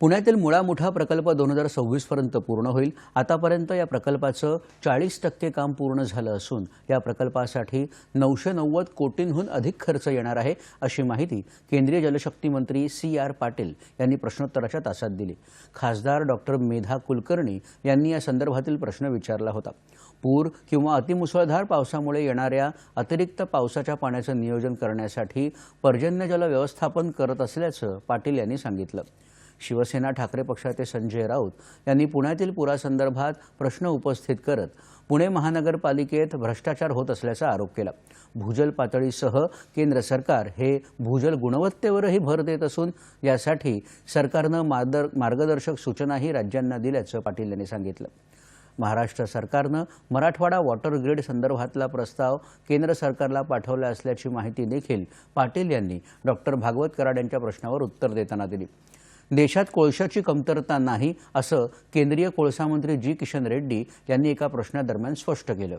पुण्यातील मुळा मोठा प्रकल्प दोन हजार सव्वीसपर्यंत पूर्ण होईल. आतापर्यंत या प्रकल्पाचं चाळीस टक्के काम पूर्ण झालं असून या प्रकल्पासाठी नऊशे नव्वद कोटींहून अधिक खर्च येणार आहे अशी माहिती केंद्रीय जलशक्ती मंत्री सी आर पाटील यांनी प्रश्नोत्तराच्या तासात दिली. खासदार डॉक्टर मेधा कुलकर्णी यांनी या संदर्भातील प्रश्न विचारला होता. पूर किंवा अतिमुसळधार पावसामुळे येणाऱ्या अतिरिक्त पावसाच्या पाण्याचं नियोजन करण्यासाठी पर्जन्यजल व्यवस्थापन करत असल्याचं पाटील यांनी सांगितलं. शिवसेना ठाकरे पक्षाचे संजय राऊत यांनी पुण्यातील पुरासंदर्भात प्रश्न उपस्थित करत पुणे महानगरपालिकेत भ्रष्टाचार होत असल्याचा आरोप केला. भूजल पातळीसह केंद्र सरकार हे भूजल गुणवत्तेवरही भर देत असून यासाठी सरकारनं मार्दर मार्गदर्शक सूचनाही राज्यांना दिल्याचं पाटील यांनी सांगितलं. महाराष्ट्र सरकारनं मराठवाडा वॉटर ग्रीड संदर्भातला प्रस्ताव केंद्र सरकारला पाठवला असल्याची माहिती देखील पाटील यांनी डॉक्टर भागवत कराड यांच्या प्रश्नावर उत्तर देताना दिली. देशात कोळशाची कमतरता नाही असं केंद्रीय कोळसा मंत्री जी किशन रेड्डी यांनी एका प्रश्नादरम्यान स्पष्ट केलं.